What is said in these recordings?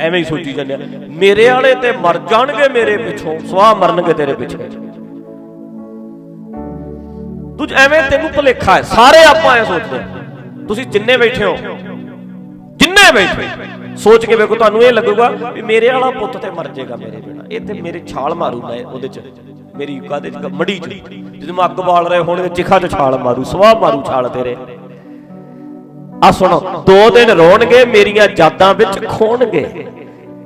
ਐਵੇਂ ਹੀ ਸੋਚੀ ਜਾਂਦੇ ਮੇਰੇ ਵਾਲੇ ਤੇ ਮਰ ਜਾਣਗੇ ਮੇਰੇ ਪਿੱਛੋਂ, ਸਵਾਹ ਮਰਨਗੇ ਤੇਰੇ ਪਿੱਛੇ। ਤੂੰ ਐਵੇਂ ਤੈਨੂੰ ਭੁਲੇਖਾ ਹੈ, ਸਾਰੇ ਆਪਾਂ ਐ ਸੋਚਦੇ ਤੁਸੀਂ ਜਿੰਨੇ ਬੈਠੇ ਹੋ, ਜਿੰਨੇ ਬੈਠੇ ਸੋਚ ਕੇ ਵੇਖੋ, ਤੁਹਾਨੂੰ ਇਹ ਲੱਗੂਗਾ ਵੀ ਮੇਰੇ ਵਾਲਾ ਪੁੱਤ ਤੇ ਮਰ ਜਾਏਗਾ ਮੇਰੇ ਬਿਨਾ। ਇਹ ਤੇ ਮੇਰੇ ਛਾਲ ਮਾਰੂ ਮੈਂ ਉਹਦੇ ਚ, ਮੇਰੀ ਕਾਦੇ ਚ, ਮੜੀ ਚ। ਜਦੋਂ ਮੈਂ ਅੱਗ ਬਾਲ ਰਹੇ ਹੋਣਗੇ ਚਿਖਾ ਚ ਛਾਲ ਮਾਰੂ, ਸਵਾਹ ਮਾਰੂ ਛਾਲ ਤੇਰੇ। ਆ ਸੁਣੋ, ਦੋ ਦਿਨ ਰੋਣਗੇ, ਮੇਰੀਆਂ ਯਾਦਾਂ ਵਿੱਚ ਖੋਣਗੇ।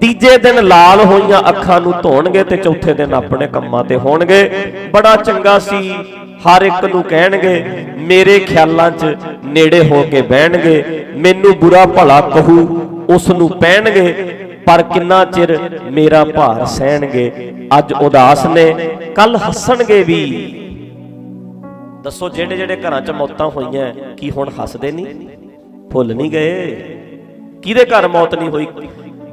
ਤੀਜੇ ਦਿਨ ਲਾਲ ਹੋਈਆਂ ਅੱਖਾਂ ਨੂੰ ਧੋਣਗੇ ਤੇ ਚੌਥੇ ਦਿਨ ਆਪਣੇ ਕੰਮਾਂ ਤੇ ਹੋਣਗੇ। ਬੜਾ ਚੰਗਾ ਸੀ, ਹਰ ਇੱਕ ਨੂੰ ਕਹਿਣਗੇ, ਮੇਰੇ ਖਿਆਲਾਂ 'ਚ ਨੇੜੇ ਹੋ ਕੇ ਬਹਿਣਗੇ, ਮੈਨੂੰ ਬੁਰਾ ਭਲਾ ਕਹੂ, ਉਸ ਨੂੰ ਪਹਿਣਗੇ, ਪਰ ਕਿੰਨਾ ਚਿਰ ਮੇਰਾ ਭਾਰ ਸਹਿਣਗੇ, ਅੱਜ ਉਦਾਸ ਨੇ ਕੱਲ ਹੱਸਣਗੇ ਵੀ। ਦੱਸੋ ਜਿਹੜੇ ਜਿਹੜੇ ਘਰਾਂ 'ਚ ਮੌਤਾਂ ਹੋਈਆਂ, ਕੀ ਹੁਣ ਹੱਸਦੇ ਨਹੀਂ? ਭੁੱਲ ਨਹੀਂ ਗਏ। ਕਿਹਦੇ ਘਰ ਮੌਤ ਨਹੀਂ ਹੋਈ?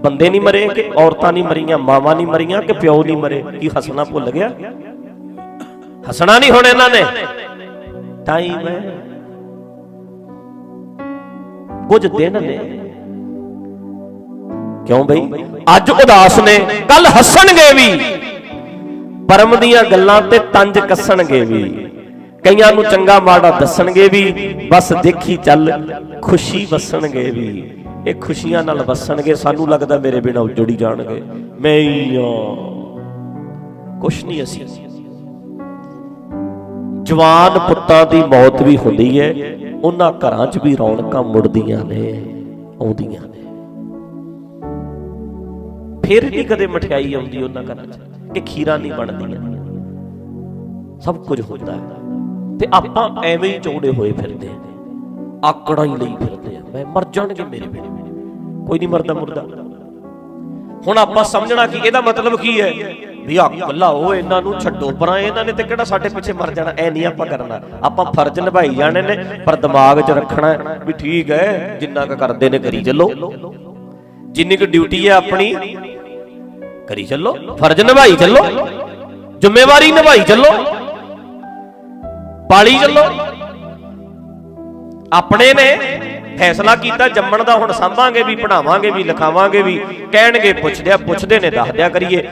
ਬੰਦੇ ਨਹੀਂ ਮਰੇ ਕਿ ਔਰਤਾਂ ਨਹੀਂ ਮਰੀਆਂ, ਮਾਵਾਂ ਨਹੀਂ ਮਰੀਆਂ ਕਿ ਪਿਓ ਨਹੀਂ ਮਰੇ? ਕੀ ਹੱਸਣਾ ਭੁੱਲ ਗਿਆ? ਹੱਸਣਾ ਨਹੀਂ ਹੁਣ ਇਹਨਾਂ ਨੇ। ਟਾਈਮ ਹੈ ਕੁਝ ਦਿਨ ਨੇ। ਕਿਉਂ ਬਈ? ਅੱਜ ਉਦਾਸ ਨੇ। ਕੱਲ ਹੱਸਣਗੇ ਵੀ। ਪਰਮ ਦੀਆਂ ਗੱਲਾਂ ਤੇ ਤੰਜ ਕੱਸਣਗੇ ਵੀ। ਕਈਆਂ ਨੂੰ ਚੰਗਾ ਮਾੜਾ ਦੱਸਣਗੇ ਵੀ, ਬਸ ਦੇਖੀ ਚੱਲ, ਖੁਸ਼ੀ ਵਸਣਗੇ ਵੀ। ਇਹ ਖੁਸ਼ੀਆਂ ਨਾਲ ਵਸਣਗੇ, ਸਾਨੂੰ ਲੱਗਦਾ ਮੇਰੇ ਬਿਨਾ ਉਜੜੀ ਜਾਣਗੇ। ਮੈਂ ਹੀ ਆ ਕੁਛ ਨਹੀਂ ਅਸੀਂ। ਜਵਾਨ ਪੁੱਤਾਂ ਦੀ ਮੌਤ ਵੀ ਹੁੰਦੀ ਹੈ, ਉਹਨਾਂ ਘਰਾਂ 'ਚ ਵੀ ਰੌਣਕਾਂ ਮੁੜਦੀਆਂ ਨੇ, ਆਉਂਦੀਆਂ ਨੇ। ਫਿਰ ਵੀ ਕਦੇ ਮਠਿਆਈ ਆਉਂਦੀ ਉਹਨਾਂ ਘਰਾਂ 'ਚ। ਕਿ ਖੀਰਾਂ ਨਹੀਂ ਬਣਦੀਆਂ। ਸਭ ਕੁਝ ਹੁੰਦਾ ਹੈ। ਤੇ ਆਪਾਂ ਐਵੇਂ ਹੀ ਚੌੜੇ ਹੋਏ ਫਿਰਦੇ ਆ ਆਕੜਾਂ ਹੀ ਲਈ ਫਿਰਦੇ ਆ ਮੈਂ ਮਰ ਜਾਣਗੇ ਮੇਰੇ ਬਿਨਾਂ। ਕੋਈ ਨਹੀਂ ਮਰਦਾ ਮੁਰਦਾ। ਹੁਣ ਆਪਾਂ ਸਮਝਣਾ ਕਿ ਇਹਦਾ ਮਤਲਬ ਕੀ ਹੈ? ਵੀ ਆ ਕੱਲਾ ਉਹ ਇਹਨਾਂ ਨੂੰ ਛੱਡੋ। ਪਰਾਂ ਇਹਨਾਂ ਨੇ ਤੇ ਕਿਹੜਾ ਸਾਡੇ ਪਿੱਛੇ ਮਰ ਜਾਣਾ? ਐ ਨਹੀਂ ਆਪਾਂ ਕਰਨਾ। ਆਪਾਂ ਫਰਜ਼ ਨਿਭਾਈ ਜਾਣੇ ਨੇ, ਪਰ ਦਿਮਾਗ 'ਚ ਰੱਖਣਾ ਵੀ ਠੀਕ ਹੈ, ਜਿੰਨਾ ਕ ਕਰਦੇ ਨੇ ਕਰੀ ਚੱਲੋ। ਜਿੰਨੀ ਕੁ ਡਿਊਟੀ ਹੈ ਆਪਣੀ, ਕਰੀ ਚੱਲੋ। ਫਰਜ਼ ਨਿਭਾਈ ਚੱਲੋ। ਜ਼ਿੰਮੇਵਾਰੀ ਨਿਭਾਈ ਚੱਲੋ। ਪਾਲੀ ਚੱਲੋ ਆਪਣੇ ਨੇ ਫੈਸਲਾ ਕੀਤਾ, ਜੰਮਣ ਦਾ ਹੁਣ ਸੰਭਾਂਗੇ ਵੀ ਪੜਾਵਾਂਗੇ ਵੀ, ਲਿਖਾਵਾਂਗੇ ਵੀ, ਕਹਿਣਗੇ ਪੁੱਛਦੇ ਪੁੱਛਦੇ ਨੇ ਦੱਸ ਕਰੀਏ।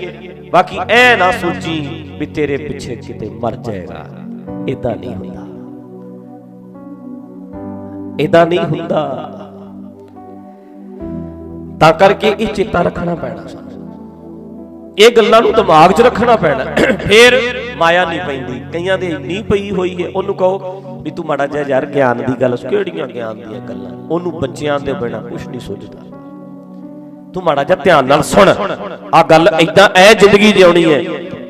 ਬਾਕੀ ਐ ਨਾ ਸੋਚੀ ਵੀ ਤੇਰੇ ਪਿੱਛੇ ਕਿਤੇ ਮਰ ਜਾਏਗਾ। ਇਦਾਂ ਨਹੀਂ ਹੁੰਦਾ। ਇਦਾਂ ਨਹੀਂ ਹੁੰਦਾ। ਤਾਂ ਕਰਕੇ ਇਹ ਚੇਤਾ ਰੱਖਣਾ ਪੈਣਾ ਇਹ ਗੱਲਾਂ ਨੂੰ ਦਿਮਾਗ 'ਚ ਰੱਖਣਾ ਪੈਣਾ। ਫਿਰ ਮਾਇਆ ਨਹੀਂ ਪੈਂਦੀ। ਕਈਆਂ ਦੇ ਇੰਨੀ ਪਈ ਹੋਈ ਹੈ, ਉਹਨੂੰ ਕਹੋ ਵੀ ਤੂੰ ਮਾੜਾ ਜਿਹਾ ਯਾਰ ਗਿਆਨ ਦੀ ਗੱਲ ਕਿਹੜੀਆਂ ਗਿਆਨ ਦੀਆਂ ਗੱਲਾਂ? ਉਹਨੂੰ ਬੱਚਿਆਂ ਦੇ ਬਿਨਾ ਕੁਝ ਨਹੀਂ ਸੋਚਦਾ। ਤੂੰ ਮਾੜਾ ਜਿਹਾ ਧਿਆਨ ਨਾਲ ਸੁਣ। ਆ ਗੱਲ ਐਦਾਂ ਐ ਜ਼ਿੰਦਗੀ ਜਿਉਣੀ ਹੈ।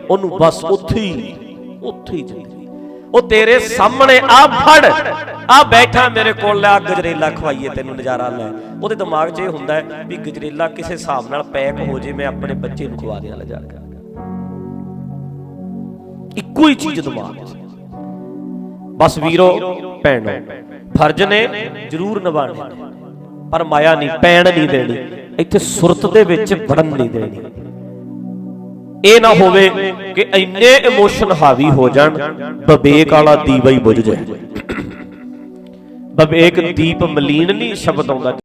ਉਹਨੂੰ ਬਸ ਉੱਥੇ ਹੀ ਉੱਥੇ ਹੀ ਜ਼ਿੰਦਗੀ। ਉਹ ਤੇਰੇ ਸਾਹਮਣੇ ਆ ਫੜ। ਆ ਬੈਠਾ ਮੇਰੇ ਕੋਲ ਲੈ ਆ ਗਜਰੇਲਾ ਖਵਾਈਏ ਤੈਨੂੰ ਨਜ਼ਾਰਾ ਲੈ। ਉਹਦੇ ਦਿਮਾਗ 'ਚ ਇਹ ਹੁੰਦਾ ਵੀ ਗਜਰੇਲਾ ਕਿਸੇ ਹਿਸਾਬ ਨਾਲ ਪੈਕ ਹੋ ਜੇ ਮੈਂ ਆਪਣੇ ਬੱਚੇ ਨੂੰ ਖਵਾ ਦਿਆਂ ਲਿਜਾ ਕੇ ਇੱਕੋ ਹੀ ਚੀਜ਼ ਦਿਮਾਗ 'ਚ। ਬਸ ਵੀਰੋ ਭੈਣੋ ਫਰਜ਼ ਨੇ ਜ਼ਰੂਰ ਨਿਭਾਣੇ ਪਰ ਮਾਇਆ ਨਹੀਂ ਪੈਣ ਨਹੀਂ ਦੇਣੀ। ਇੱਥੇ ਸੁਰਤ ਦੇ ਵਿੱਚ ਵੜਨ ਨਹੀਂ ਦੇਣੀ। ਇਹ ਨਾ ਹੋਵੇ ਕਿ ਇੰਨੇ ਇਮੋਸ਼ਨ ਹਾਵੀ ਹੋ ਜਾਣ ਵਿਵੇਕ ਵਾਲਾ ਦੀਵਾ ਹੀ ਬੁਝ ਜਾਏ। ਵਿਵੇਕ ਦੀਪ ਮਲੀਨ ਨਹੀਂ ਸ਼ਬਦ ਆਉਂਦਾ।